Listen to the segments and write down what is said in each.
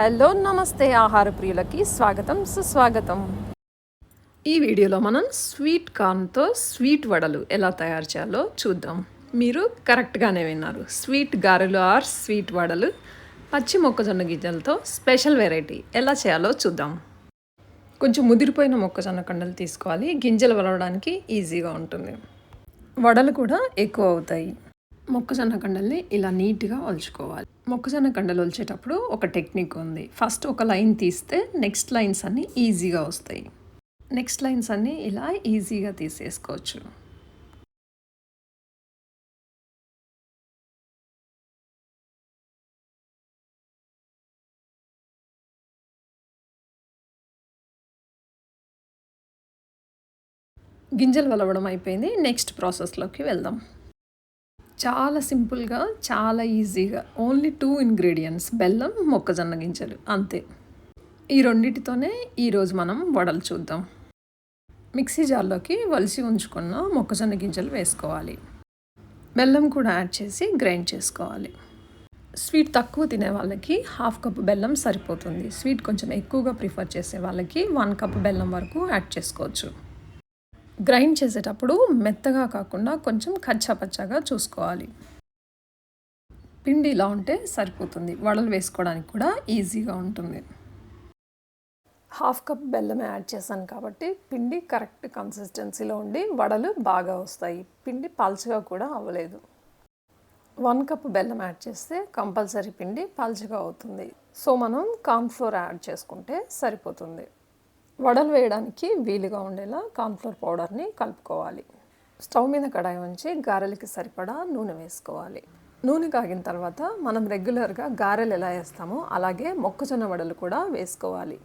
Hello నమస్తే ఆహార ప్రియులకి స్వాగతం సుస్వాగతం. ఈ వీడియోలో మనం స్వీట్ కార్న్తో స్వీట్ వడలు ఎలా తయారు చేయాలో చూద్దాం. మీరు కరెక్ట్గానే విన్నారు. స్వీట్ గారెలు ఆర్ స్వీట్ వడలు. పచ్చి మొక్కజొన్న గింజలతో స్పెషల్ వెరైటీ ఎలా చేయాలో చూద్దాం. కొంచెం ముదిరిపోయిన మొక్కజొన్న కండలు తీసుకోవాలి. గింజలు వలవడానికి ఈజీగా ఉంటుంది. వడలు కూడా ఎక్కువ అవుతాయి. మొక్కజొన్న కండల్ని ఇలా నీట్గా ఒలుచుకోవాలి. మొక్కజొన్న కండలు ఒలిచేటప్పుడు ఒక టెక్నిక్ ఉంది. ఫస్ట్ ఒక లైన్ తీస్తే నెక్స్ట్ లైన్స్ అన్నీ ఈజీగా వస్తాయి. నెక్స్ట్ లైన్స్ అన్నీ ఇలా ఈజీగా తీసేసుకోవచ్చు. గింజలు వలవడం అయిపోయింది. నెక్స్ట్ ప్రాసెస్లోకి వెళ్దాం. చాలా సింపుల్గా చాలా ఈజీగా ఓన్లీ టూ ఇంగ్రీడియంట్స్ బెల్లం మొక్కజొన్న గింజలు అంతే. ఈ రెండిటితోనే ఈరోజు మనం వడలు చూద్దాం. మిక్సీ జార్లోకి వలిసి ఉంచుకున్న మొక్కజొన్న గింజలు వేసుకోవాలి. బెల్లం కూడా యాడ్ చేసి గ్రైండ్ చేసుకోవాలి. స్వీట్ తక్కువ తినే వాళ్ళకి హాఫ్ కప్ బెల్లం సరిపోతుంది. స్వీట్ కొంచెం ఎక్కువగా ప్రిఫర్ చేసే వాళ్ళకి వన్ కప్ బెల్లం వరకు యాడ్ చేసుకోవచ్చు. గ్రైండ్ చేసేటప్పుడు మెత్తగా కాకుండా కొంచెం కచ్చాపచ్చాగా చూసుకోవాలి. పిండి ఇలా ఉంటే సరిపోతుంది. వడలు వేసుకోవడానికి కూడా ఈజీగా ఉంటుంది. హాఫ్ కప్ బెల్లం యాడ్ చేశాను కాబట్టి పిండి కరెక్ట్ కన్సిస్టెన్సీలో ఉండి వడలు బాగా వస్తాయి. పిండి పల్చగా కూడా అవ్వలేదు. వన్ కప్ బెల్లం యాడ్ చేస్తే కంపల్సరీ పిండి పల్చగా అవుతుంది. సో మనం కార్న్ఫ్లోర్ యాడ్ చేసుకుంటే సరిపోతుంది. వడలు వేయడానికి వీలుగా ఉండేలా కార్న్ఫ్లోర్ పౌడర్ని కలుపుకోవాలి. స్టవ్ మీద కడాయి ఉంచి గారెలకి సరిపడా నూనె వేసుకోవాలి. నూనె కాగిన తర్వాత మనం రెగ్యులర్గా గారెలు ఎలా వేస్తామో అలాగే మొక్కజొన్న వడలు కూడా వేసుకోవాలి.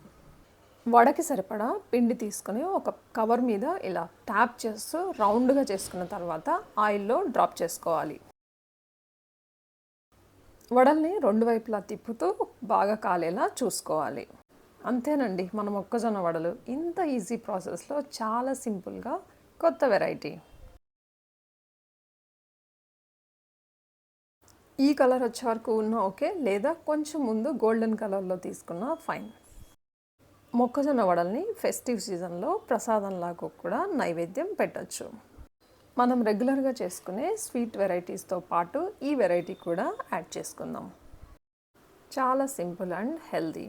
వడకి సరిపడా పిండి తీసుకొని ఒక కవర్ మీద ఇలా ట్యాప్ చేస్తూ రౌండ్గా చేసుకున్న తర్వాత ఆయిల్లో డ్రాప్ చేసుకోవాలి. వడల్ని రెండు వైపులా తిప్పుతూ బాగా కాలేలా చూసుకోవాలి. అంతేనండి మన మొక్కజొన్న వడలు. ఇంత ఈజీ ప్రాసెస్లో చాలా సింపుల్గా కొత్త వెరైటీ. ఈ కలర్ వచ్చే వరకు ఉన్న ఓకే లేదా కొంచెం ముందు గోల్డెన్ కలర్లో తీసుకున్న ఫైన్. మొక్కజొన్న వడల్ని ఫెస్టివ్ సీజన్లో ప్రసాదంలాగా కూడా నైవేద్యం పెట్టచ్చు. మనం రెగ్యులర్గా చేసుకునే స్వీట్ వెరైటీస్తో పాటు ఈ వెరైటీ కూడా యాడ్ చేసుకుందాం. చాలా సింపుల్ అండ్ హెల్దీ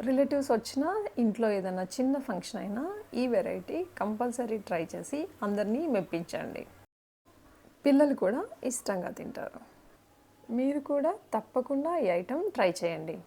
రిలేటివ్స్ వచ్చినా ఇంట్లో ఏదైనా చిన్న ఫంక్షన్ అయినా ఈ వెరైటీ కంపల్సరీ ట్రై చేసి అందరినీ మెప్పించండి. పిల్లలు కూడా ఇష్టంగా తింటారు. మీరు కూడా తప్పకుండా ఈ ఐటెం ట్రై చేయండి.